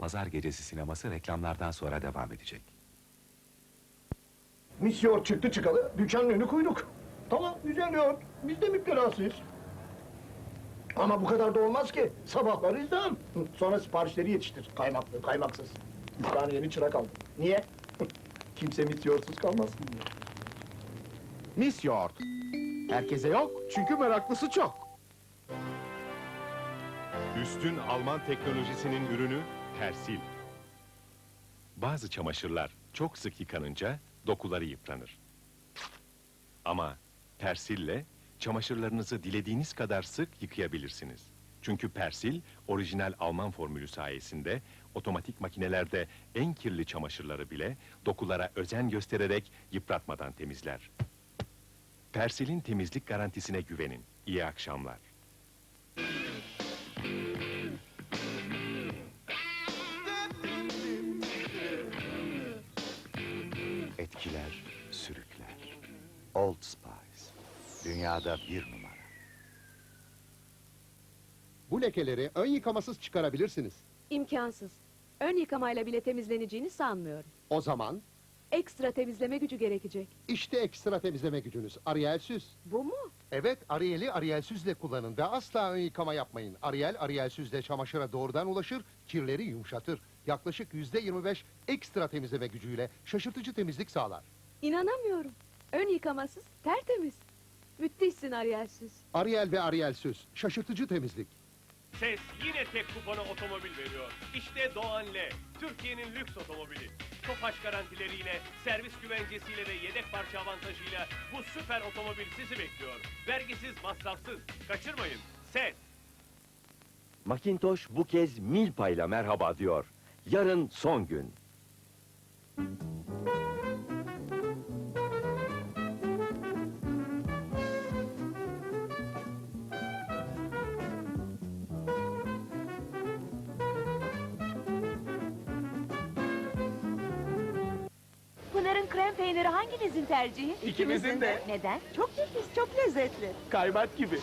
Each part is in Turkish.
Pazar gecesi sineması reklamlardan sonra devam edecek. Misyon çıktı çıkalı dükkanın önü kuyruk. Tamam güzel yoğurt. Biz de müptelasıyız. Ama bu kadar da olmaz ki. Sabahları izdiham. Sonra siparişleri yetiştir. Kaymaklı, kaymaksız. Dükkanı yeni çırak aldım. Niye? Kimse misyorsuz kalmasın diye. Mis yoğurt. Herkese yok çünkü meraklısı çok. Üstün Alman teknolojisinin ürünü Persil. Bazı çamaşırlar çok sık yıkanınca dokuları yıpranır. Ama Persil'le çamaşırlarınızı dilediğiniz kadar sık yıkayabilirsiniz. Çünkü Persil orijinal Alman formülü sayesinde otomatik makinelerde en kirli çamaşırları bile dokulara özen göstererek yıpratmadan temizler. Persil'in temizlik garantisine güvenin. İyi akşamlar. Old Spice. Dünyada bir numara. Bu lekeleri ön yıkamasız çıkarabilirsiniz. İmkansız. Ön yıkamayla bile temizleneceğini sanmıyorum. O zaman Ekstra temizleme gücü gerekecek. işte ekstra temizleme gücünüz. Ariel Süz. Bu mu? Evet, Ariel'i Ariel Süz'le kullanın ve asla ön yıkama yapmayın. Ariel, Ariel Süz'le çamaşıra doğrudan ulaşır, kirleri yumuşatır. Yaklaşık yüzde 25 ekstra temizleme gücüyle şaşırtıcı temizlik sağlar. İnanamıyorum. Ön yıkamasız, tertemiz. Müthişsin Arielsiz. Ariel ve Ariel Süz, şaşırtıcı temizlik. Ses yine tek kupona otomobil veriyor. İşte Doğan L. Türkiye'nin lüks otomobili. Topaç garantileriyle, servis güvencesiyle ve yedek parça avantajıyla bu süper otomobil sizi bekliyor. Vergisiz, masrafsız. Kaçırmayın. Ses. Macintosh bu kez Milpa'yla merhaba diyor. Yarın son gün. Krem peyniri hanginizin tercihi? İkimizin de. Neden? Çok nefis, çok lezzetli. Kaymak gibi.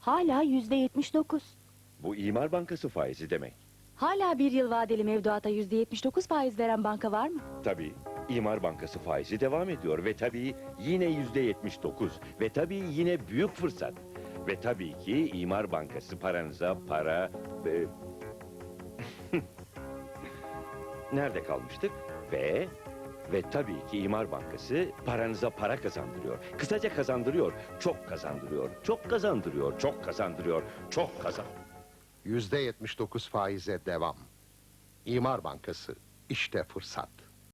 Hala yüzde yetmiş dokuz. Bu İmar Bankası faizi demek. Hala bir yıl vadeli mevduata yüzde yetmiş dokuz faiz veren banka var mı? Tabii İmar Bankası faizi devam ediyor ve tabii yine yüzde 79 ve tabii yine büyük fırsat. Ve tabii ki İmar Bankası paranıza para ve... Nerede kalmıştık? Ve ve tabii ki İmar Bankası paranıza para kazandırıyor. Kısaca kazandırıyor, çok kazandırıyor, çok kazandırıyor, çok kazandırıyor, çok kazan. Yüzde 79 faize devam. İmar Bankası, işte fırsat.